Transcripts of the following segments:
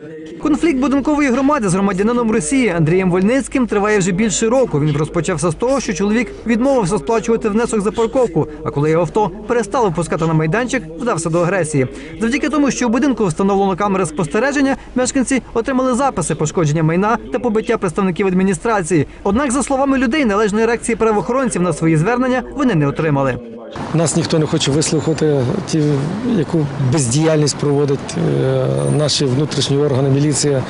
Hey, Конфлікт будинкової громади з громадянином Росії Андрієм Вольницьким триває вже більше року. Він розпочався з того, що чоловік відмовився сплачувати внесок за парковку. А коли його авто перестало пускати на майданчик, вдався до агресії. Завдяки тому, що у будинку встановлено камери спостереження, мешканці отримали записи пошкодження майна та побиття представників адміністрації. Однак, за словами людей, належної реакції правоохоронців на свої звернення вони не отримали. Нас ніхто не хоче вислухати, ті, яку бездіяльність проводять е, наші внутрішні органи, міліція,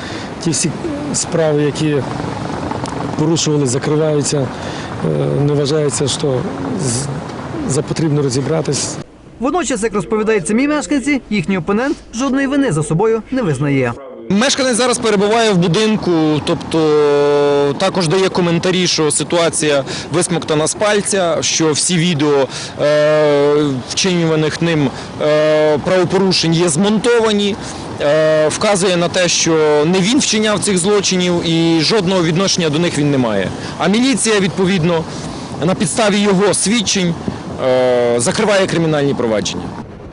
ті всі справи, які порушували, закриваються. Е, Не вважається, що за потрібно розібратись. Водночас, як розповідають самі мешканці, їхній опонент жодної вини за собою не визнає. Мешканець зараз перебуває в будинку, тобто також дає коментарі, що ситуація висмоктана з пальця, що всі відео е, вчинюваних ним е, правопорушень є змонтовані. Е, вказує на те, що не він вчиняв цих злочинів і жодного відношення до них він не має. А міліція, відповідно, на підставі його свідчень закриває кримінальні провадження.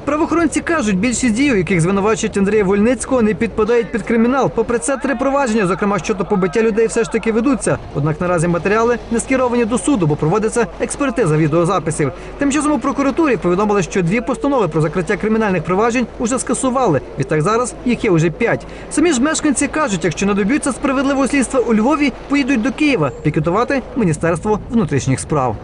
Правоохоронці кажуть, більшість дій, у яких звинувачують Андрія Вольницького, не підпадають під кримінал. Попри це, три провадження, зокрема щодо побиття людей, все ж таки ведуться. Однак наразі матеріали не скеровані до суду, бо проводиться експертиза відеозаписів. Тим часом у прокуратурі повідомили, що дві постанови про закриття кримінальних проваджень уже скасували. Відтак зараз їх є уже п'ять. Самі ж мешканці кажуть, якщо не доб'ються справедливого слідства у Львові, поїдуть до Києва пікетувати Міністерство внутрішніх справ.